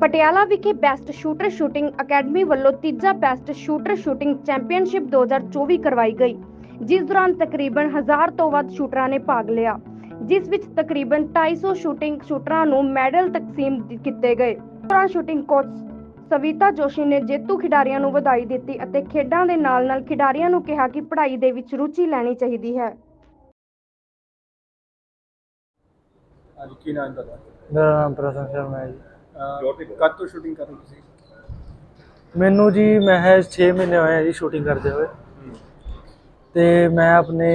ਪਟਿਆਲਾ ਵਿਖੇ best shooter shooting academy ਵੱਲੋਂ ਤੀਜਾ ਬੈਸਟ ਸ਼ੂਟਰ ਸ਼ੂਟਿੰਗ ਚੈਂਪੀਅਨਸ਼ਿਪ 2024 ਕਰਵਾਈ ਗਈ ਜਿਸ ਦੌਰਾਨ ਤਕਰੀਬਨ 1000 ਤੋਂ ਵੱਧ ਸ਼ੂਟਰਾਂ ਨੇ ਭਾਗ ਲਿਆ ਜਿਸ ਵਿੱਚ ਤਕਰੀਬਨ 250 ਸ਼ੂਟਿੰਗ ਸ਼ੂਟਰਾਂ ਨੂੰ ਮੈਡਲ ਤਕਸੀਮ ਕੀਤੇ ਗਏ। ਦੌਰਾਨ ਸ਼ੂਟਿੰਗ ਕੋਚ ਸਵਿਤਾ ਜੋਸ਼ੀ ਨੇ ਜੇਤੂ ਖਿਡਾਰੀਆਂ ਨੂੰ ਵਧਾਈ ਦਿੱਤੀ ਅਤੇ ਖੇਡਾਂ ਦੇ ਨਾਲ-ਨਾਲ ਖਿਡਾਰੀਆਂ ਨੂੰ ਕਿਹਾ ਕਿ ਪੜ੍ਹਾਈ ਦੇ ਵਿੱਚ ਰੁਚੀ ਲੈਣੀ ਚਾਹੀਦੀ ਹੈ। ਅੱਜ ਕੀ ਨਾਮ ਤੁਹਾਡਾ? ਮੇਰਾ ਨਾਮ ਪ੍ਰਸੰਨ ਸ਼ਰਮਾ ਹੈ ਜੀ। ਕਦ ਤੋਂ ਸ਼ੂਟਿੰਗ ਕਰ ਰਹੇ ਤੁਸੀਂ? ਮੈਨੂੰ ਜੀ ਮਹਿਜ਼ 6 ਮਹੀਨੇ ਹੋਏ ਆ ਜੀ ਸ਼ੂਟਿੰਗ ਕਰਦੇ ਹੋਏ। ਤੇ ਮੈਂ ਆਪਣੇ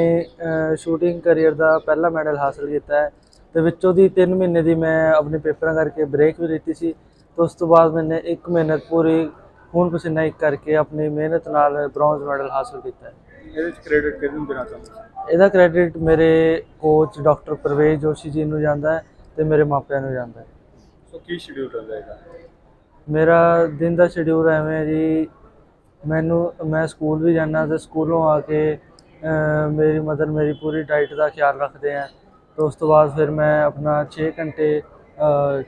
ਸ਼ੂਟਿੰਗ ਕੈਰੀਅਰ ਦਾ ਪਹਿਲਾ ਮੈਡਲ ਹਾਸਲ ਕੀਤਾ ਹੈ। ਤੇ ਵਿੱਚੋਂ ਦੀ 3 ਮਹੀਨੇ ਦੀ ਮੈਂ ਆਪਣੇ ਪੇਪਰਾਂ ਕਰਕੇ ਬ੍ਰੇਕ ਵੀ ਲਿੱਤੀ ਸੀ। ਤੇ ਉਸ ਤੋਂ ਬਾਅਦ ਮੈंने 1 ਮਿਹਨਤ ਪੂਰੀ ਖੂਨ ਪਸੀਨਾ ਇੱਕ ਕਰਕੇ ਆਪਣੀ ਮਿਹਨਤ ਨਾਲ ਬ੍ਰੌਂਜ਼ ਮੈਡਲ ਹਾਸਲ ਕੀਤਾ ਹੈ। ਇਹਦੇ ਵਿੱਚ ਕ੍ਰੈਡਿਟ ਕਿਹਨੂੰ ਦੇਣਾ ਚਾਹੁੰਦੇ ਹੋ? ਇਹਦਾ ਕ੍ਰੈਡਿਟ ਮੇਰੇ ਕੋਚ ਡਾਕਟਰ ਪ੍ਰਵੇਸ਼ ਜੋਸ਼ੀ ਜੀ ਨੂੰ ਜਾਂਦਾ ਹੈ ਤੇ ਮੇਰੇ ਮਾਪਿਆਂ ਨੂੰ ਜਾਂਦਾ ਹੈ। ਸੋ ਕੀ ਸ਼ਡਿਊਲ ਰਹੇਗਾ ਮੇਰਾ ਦਿਨ ਦਾ ਸ਼ਡਿਊਲ ਐਵੇਂ ਹੈ ਜੀ ਮੈਨੂੰ ਮੈਂ ਸਕੂਲ ਵੀ ਜਾਂਦਾ ਤੇ ਸਕੂਲੋਂ ਆ ਕੇ ਅਹ, ਮੇਰੀ ਮਦਰ ਮੇਰੀ ਪੂਰੀ ਡਾਈਟ ਦਾ ਖਿਆਲ ਰੱਖਦੇ ਆ। ਤੇ ਉਸ ਤੋਂ ਬਾਅਦ ਫਿਰ ਮੈਂ ਆਪਣਾ 6 ਘੰਟੇ ਅਹ,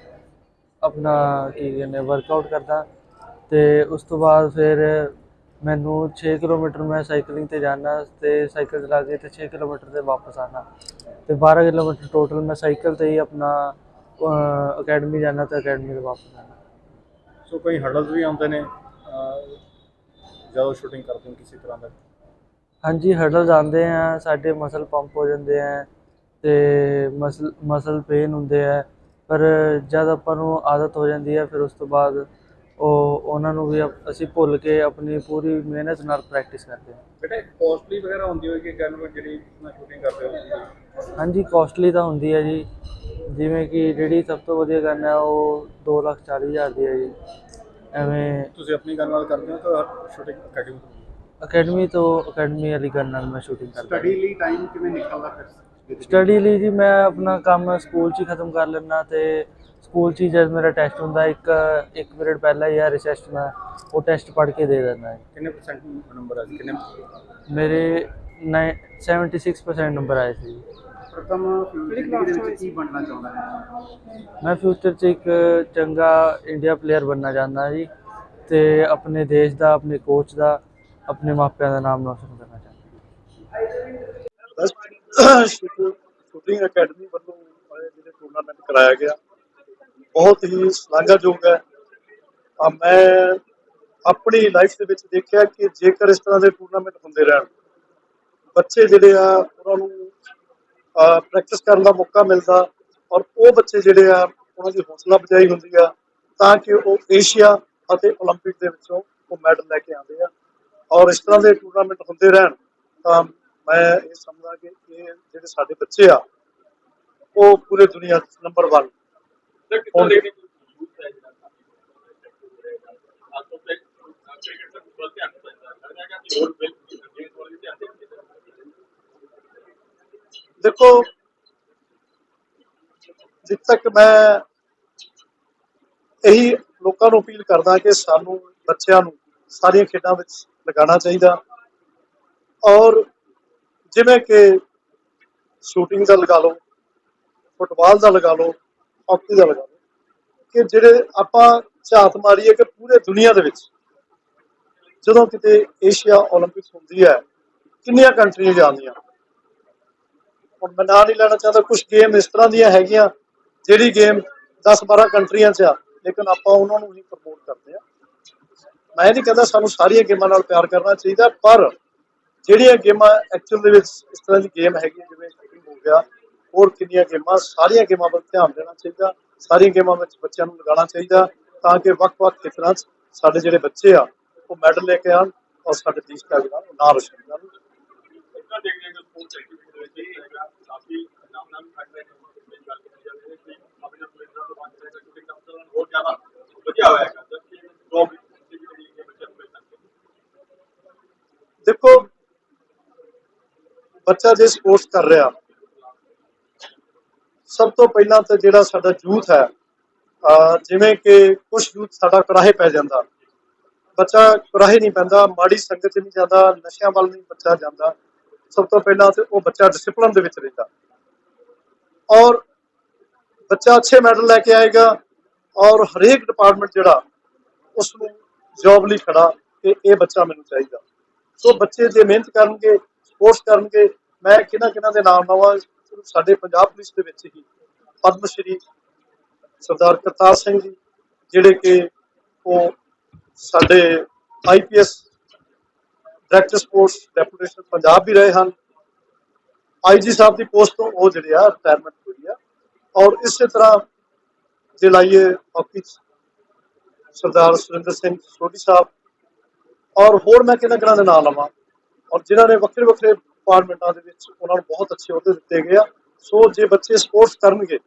ਆਪਣਾ ਕੀ ਕਹਿੰਦੇ ਵਰਕਆਊਟ ਕਰਦਾ। ਤੇ ਉਸ ਤੋਂ ਬਾਅਦ ਫਿਰ ਮੈਨੂੰ 6 ਕਿਲੋਮੀਟਰ ਮੈਂ ਸਾਈਕਲਿੰਗ ਤੇ ਜਾਣਾ ਤੇ ਸਾਈਕਲ ਚਲਾ ਕੇ ਤੇ 6 ਕਿਲੋਮੀਟਰ ਤੇ ਵਾਪਸ ਆਣਾ ਤੇ 12 ਕਿਲੋਮੀਟਰ ਟੋਟਲ ਮੈਂ ਸਾਈਕਲ ਤੇ ਹੀ ਆਪਣਾ ਅਕੈਡਮੀ ਜਾਣਾ ਤੇ ਅਕੈਡਮੀ ਤੋਂ ਵਾਪਸ ਆਣਾ ਸੋ ਕੋਈ ਹਰਡਲਸ ਵੀ ਆਉਂਦੇ ਨੇ ਅਹ, ਜਦੋਂ ਸ਼ੂਟਿੰਗ ਕਰਦੇ ਹੋ ਕਿਸੇ ਤਰ੍ਹਾਂ ਦਾ? ਹਾਂਜੀ ਹਰਡਲਸ ਆਉਂਦੇ ਆ ਸਾਡੇ ਮਸਲ ਪੰਪ ਹੋ ਜਾਂਦੇ ਆ ਤੇ ਮਸਲ ਮਸਲ ਪੇਨ ਹੁੰਦੇ ਆ। ਪਰ ਜਦ ਆਪਾਂ ਨੂੰ ਆਦਤ ਹੋ ਜਾਂਦੀ ਹੈ ਫਿਰ ਉਸ ਤੋਂ ਬਾਅਦ ਉਹ ਉਹਨਾਂ ਨੂੰ ਵੀ ਅਪ- ਅਸੀਂ ਭੁੱਲ ਕੇ ਆਪਣੀ ਪੂਰੀ ਮਿਹਨਤ ਨਾਲ ਪ੍ਰੈਕਟਿਸ ਕਰਦੇ ਹਾਂ ਬੇਟਾ ਕੋਸਟਲੀ ਵਗੈਰਾ ਹੁੰਦੀ ਹੋਏਗੀ ਵਿੱਚ ਜਿਹੜੀ ਸ਼ੂਟਿੰਗ ਕਰਦੇ ਹੋ? ਹਾਂਜੀ ਕਾਸਟਲੀ ਤਾਂ ਹੁੰਦੀ ਹੈ ਜੀ। ਜਿਵੇਂ ਕਿ ਜਿਹੜੀ ਸਭ ਤੋਂ ਵਧੀਆ ਗਨ ਹੈ ਉਹ 240000 ਦੀ ਹੈ ਜੀ। ਐਵੇਂ ਤੁਸੀਂ ਆਪਣੀ ਗੱਲ ਨਾਲ ਕਰਦੇ ਹੋ ਤਾਂ ਸ਼ੂਟਿੰਗ ਅਕੈਡਮੀ ਅਕੈਡਮੀ ਤੋਂ? ਅਕੈਡਮੀ ਵਾਲੀ ਗਨ ਨਾਲ ਮੈਂ ਸ਼ੂਟਿੰਗ ਕਰਦਾ। ਸਟੱਡੀ ਲਈ ਟਾਈਮ ਕਿਵੇਂ ਨਿਕਲਦਾ ਫਿਰ? ਸਟੱਡੀ ਲਈ ਜੀ ਮੈਂ ਆਪਣਾ ਕੰਮ ਸਕੂਲ 'ਚ ਹੀ ਖਤਮ ਕਰ ਲੈਣਾ ਤੇ ਸਕੂਲ 'ਚ ਜਦ ਮੇਰਾ ਟੈਸਟ ਹੁੰਦਾ ਇੱਕ ਇੱਕ ਪੀਰੀਅਡ ਪਹਿਲਾਂ ਹੀ ਆ ਰਿਸੈਸ ਮੈਂ ਉਹ ਟੈਸਟ ਪੜ੍ਹ ਕੇ ਦੇ ਦਿੰਦਾ ਹੈ ਕਿੰਨੇ ਪਰਸੈਂਟ ਨੰਬਰ ਆ ਕਿੰਨੇ? ਮੇਰੇ ਨਾਈ- 76% ਨੰਬਰ ਆਏ ਸੀ ਪ੍ਰਥਮ ਫਿਊਚਰ ਦੇ ਵਿੱਚ ਕੀ ਬਣਨਾ ਚਾਹੁੰਦਾ ਹੈ? ਮੈਂ ਫਿਊਚਰ 'ਚ ਇੱਕ ਚੰਗਾ ਇੰਡੀਆ ਪਲੇਅਰ ਬਣਨਾ ਚਾਹੁੰਦਾ ਜੀ ਤੇ ਆਪਣੇ ਦੇਸ਼ ਦਾ ਆਪਣੇ ਕੋਚ ਦਾ ਆਪਣੇ ਮਾਪਿਆਂ ਦਾ ਨਾਮ ਰੋਸ਼ਨ ਕਰਨਾ ਚਾਹੁੰਦਾ। ਸ਼ੂਟਿੰਗ ਅਕੈਡਮੀ ਵੱਲੋਂ ਜਿਹੜੇ ਟੂਰਨਾਮੈਂਟ ਕਰਾਇਆ ਗਿਆ ਬਹੁਤ ਹੀ ਸ਼ਲਾਘਾਯੋਗ ਹੈ। ਆ ਮੈਂ ਆਪਣੀ ਲਾਈਫ ਦੇ ਵਿੱਚ ਦੇਖਿਆ ਕਿ ਜੇਕਰ ਇਸ ਤਰ੍ਹਾਂ ਦੇ ਟੂਰਨਾਮੈਂਟ ਹੁੰਦੇ ਰਹਿਣ ਬੱਚੇ ਜਿਹੜੇ ਆ ਉਹਨਾਂ ਨੂੰ ਪ੍ਰੈਕਟਿਸ ਕਰਨ ਦਾ ਮੌਕਾ ਮਿਲਦਾ ਔਰ ਉਹ ਬੱਚੇ ਜਿਹੜੇ ਆ ਉਹਨਾਂ ਦੀ ਹੌਸਲਾ ਅਫਜ਼ਾਈ ਹੁੰਦੀ ਆ ਤਾਂ ਕਿ ਉਹ ਏਸ਼ੀਆ ਅਤੇ 올림픽 ਦੇ ਵਿੱਚੋਂ ਉਹ ਮੈਡਲ ਲੈ ਕੇ ਆਉਂਦੇ ਆ ਔਰ ਇਸ ਤਰ੍ਹਾਂ ਦੇ ਟੂਰਨਾਮੈਂਟ ਹੁੰਦੇ ਰਹਿਣ ਤਾਂ ਮੈਂ ਇਹ ਸਮਝਦਾ ਕਿ ਇਹ ਜਿਹੜੇ ਸਾਡੇ ਬੱਚੇ ਆ ਉਹ ਪੂਰੇ ਦੁਨੀਆ 'ਚ ਨੰਬਰ 1 ਹੋਣਗੇ ਦੇਖੋ, ਜਿੱਦ ਤੱਕ ਮੈਂ ਇਹੀ ਲੋਕਾਂ ਨੂੰ ਅਪੀਲ ਕਰਦਾ ਕਿ ਸਾਨੂੰ ਬੱਚਿਆਂ ਨੂੰ ਸਾਰੀਆਂ ਖੇਡਾਂ ਵਿੱਚ ਲਗਾਉਣਾ ਚਾਹੀਦਾ। ਔਰ ਜਿਵੇਂ ਕਿ ਸ਼ੂਟਿੰਗ ਦਾ ਲਗਾ ਲਓ, ਫੁੱਟਬਾਲ ਦਾ ਲਗਾ ਲਓ, ਹਾਕੀ ਦਾ ਲਗਾ ਲਓ, ਕਿ ਜਿਹੜੇ ਆਪਾਂ ਝਾਤ ਮਾਰੀਏ ਕਿ ਪੂਰੇ ਦੁਨੀਆ ਦੇ ਵਿੱਚ ਜਦੋਂ ਕਿਤੇ ਏਸ਼ੀਆ 올림픽ਸ ਹੁੰਦੀ ਹੈ, ਕਿੰਨੀਆਂ ਕੰਟਰੀਆਂ ਜਾਂਦੀਆਂ ਹੁਣ ਮੈਂ ਨਾਂ ਨਹੀਂ ਲੈਣਾ ਚਾਹੁੰਦਾ ਕੁਝ ਗੇਮ ਇਸ ਤਰ੍ਹਾਂ ਦੀਆਂ ਹੈਗੀਆਂ ਜਿਹੜੀ ਗੇਮ 10-12 ਕੰਟਰੀਆਂ 'ਚ ਆ, ਲੇਕਿਨ ਆਪਾਂ ਉਹਨਾਂ ਨੂੰ ਹੀ ਪ੍ਰਮੋਟ ਕਰਦੇ ਆ ਮੈਂ ਇਹ ਨਹੀਂ ਕਹਿੰਦਾ ਸਾਨੂੰ ਸਾਰੀਆਂ ਗੇਮਾਂ ਨਾਲ ਪਿਆਰ ਕਰਨਾ ਚਾਹੀਦਾ, ਪਰ ਜਿਹੜੀਆਂ ਗੇਮਾਂ ਐਕਚੁਅਲ ਦੇ ਵਿੱਚ ਇਸ ਤਰ੍ਹਾਂ ਦੀ ਗੇਮ ਹੈਗੀ ਜਿਵੇਂ ਸ਼ੂਟਿੰਗ ਹੋ ਗਿਆ, ਹੋਰ ਕਿੰਨੀਆਂ ਗੇਮਾਂ, ਸਾਰੀਆਂ ਗੇਮਾਂ ਵੱਲ ਧਿਆਨ ਦੇਣਾ ਚਾਹੀਦਾ, ਸਾਰੀਆਂ ਗੇਮਾਂ ਵਿੱਚ ਬੱਚਿਆਂ ਨੂੰ ਲਗਾਉਣਾ ਚਾਹੀਦਾ, ਤਾਂ ਕਿ ਵੱਖ-ਵੱਖ ਖੇਤਰਾਂ 'ਚ ਸਾਡੇ ਜਿਹੜੇ ਬੱਚੇ ਆ, ਉਹ ਮੈਡਲ ਲੈ ਕੇ ਆਉਣ ਔਰ ਸਾਡੇ ਦੇਸ਼ ਦਾ ਜਿਹੜਾ ਨਾਮ ਰੋਸ਼ਨ ਕਰਨ। ਉਹ ਨਾਂ ਰੋਸ਼ਨ ਕਰਨ ਦੇਖੋ, ਬੱਚਾ ਜੇ ਸਪੋਰਟਸ ਕਰ ਰਿਹਾ, ਸਭ ਤੋਂ ਪਹਿਲਾਂ ਤਾਂ ਜਿਹੜਾ ਸਾਡਾ ਯੂਥ ਹੈ, ਅਹ ਜਿਵੇਂ ਕਿ ਕੁਝ ਯੂਥ ਸਾਡਾ ਕਰਾਹੇ ਪੈ ਜਾਂਦਾ। ਬੱਚਾ ਕਰਾਹੇ ਨਹੀਂ ਪੈਂਦਾ, ਮਾੜੀ ਸੰਗਤ 'ਚ ਨਹੀਂ ਜਾਂਦਾ, ਨਸ਼ਿਆਂ ਵੱਲ ਨਹੀਂ ਬੱਚਾ ਜਾਂਦਾ। ਸਭ ਤੋਂ ਪਹਿਲਾਂ ਤੇ ਉਹ ਬੱਚਾ ਡਿਸਪਲਿਨ ਦੇ ਵਿੱਚ ਰਹਿੰਦਾ। ਔਰ ਬੱਚਾ ਅੱਛੇ ਮੈਡਲ ਲੈ ਕੇ ਆਏਗਾ ਔਰ ਹਰੇਕ ਡਿਪਾਰਟਮੈਂਟ ਜਿਹੜਾ ਉਸ ਨੂੰ ਜੌਬ ਲਈ ਖੜਾ ਕਿ ਇਹ ਬੱਚਾ ਮੈਨੂੰ ਚਾਹੀਦਾ। ਸੋ ਬੱਚੇ ਜੇ ਮਿਹਨਤ ਕਰਨਗੇ ਸਪੋਰਟਸ ਕਰਨਗੇ, ਮੈਂ ਕਿਹਨਾਂ ਕਿਹਨਾਂ ਦੇ ਨਾਮ ਲਵਾਂ, ਸਾਡੇ ਪੰਜਾਬ ਪੁਲਿਸ ਦੇ ਵਿੱਚ ਹੀ ਪਦਮ ਸ਼੍ਰੀ ਸਰਦਾਰ ਕਰਤਾਰ ਸਿੰਘ ਜੀ, ਜਿਹੜੇ ਕਿ ਉਹ ਸਾਡੇ IPS director sports deputation Punjab ਵੀ ਰਹੇ ਹਨ। ਆਈਜੀ ਸਾਹਿਬ ਦੀ ਪੋਸਟ ਤੋਂ ਉਹ ਜਿਹੜੇ ਆ ਰਿਟਾਇਰਮੈਂਟ ਹੋਈ ਆ। ਔਰ ਇਸੇ ਤਰ੍ਹਾਂ ਜੇ ਲਾਈਏ ਹਾਕੀ ਸਰਦਾਰ ਸੁਰਿੰਦਰ ਸਿੰਘ ਸੋਢੀ ਸਾਹਿਬ ਔਰ ਹੋਰ ਮੈਂ ਕਿਹਨਾਂ ਕਿਹਨਾਂ ਦੇ ਨਾਂ ਲਵਾਂ। ਔਰ ਜਿਨ੍ਹਾਂ ਨੇ ਵੱਖਰੇ ਵੱਖਰੇ ਡਿਪਾਰਟਮੈਂਟਾਂ ਦੇ ਵਿੱਚ ਉਹਨਾਂ ਨੂੰ ਬਹੁਤ ਅੱਛੇ ਅਹੁਦੇ ਦਿੱਤੇ ਗਏ ਆ। ਸੋ ਜੇ ਬੱਚੇ ਸਪੋਰਟਸ ਕਰਨਗੇ,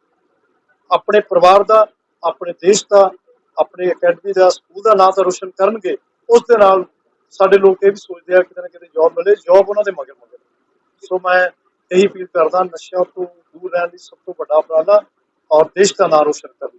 ਆਪਣੇ ਪਰਿਵਾਰ ਦਾ, ਆਪਣੇ ਦੇਸ਼ ਦਾ, ਆਪਣੇ ਅਕੈਡਮੀ ਦਾ ਸਕੂਲ ਦਾ ਨਾਮ ਤਾਂ ਰੋਸ਼ਨ ਕਰਨਗੇ, ਉਸ ਦੇ ਨਾਲ ਸਾਡੇ ਲੋਕ ਇਹ ਵੀ ਸੋਚਦੇ ਆ ਕਿਤੇ ਨਾ ਕਿਤੇ ਜੌਬ ਮਿਲੇ ਜੌਬ ਉਹਨਾਂ ਦੇ ਮਗਰ ਮਗਰ। ਸੋ ਮੈਂ ਇਹੀ ਫੀਲ ਕਰਦਾ, ਨਸ਼ਿਆਂ ਤੋਂ ਦੂਰ ਰਹਿਣ ਲਈ ਸਭ ਤੋਂ ਵੱਡਾ ਉਪਰਾਲਾ ਔਰ ਦੇਸ਼ ਦਾ ਨਾਮ ਰੋਸ਼ਨ ਕਰਨ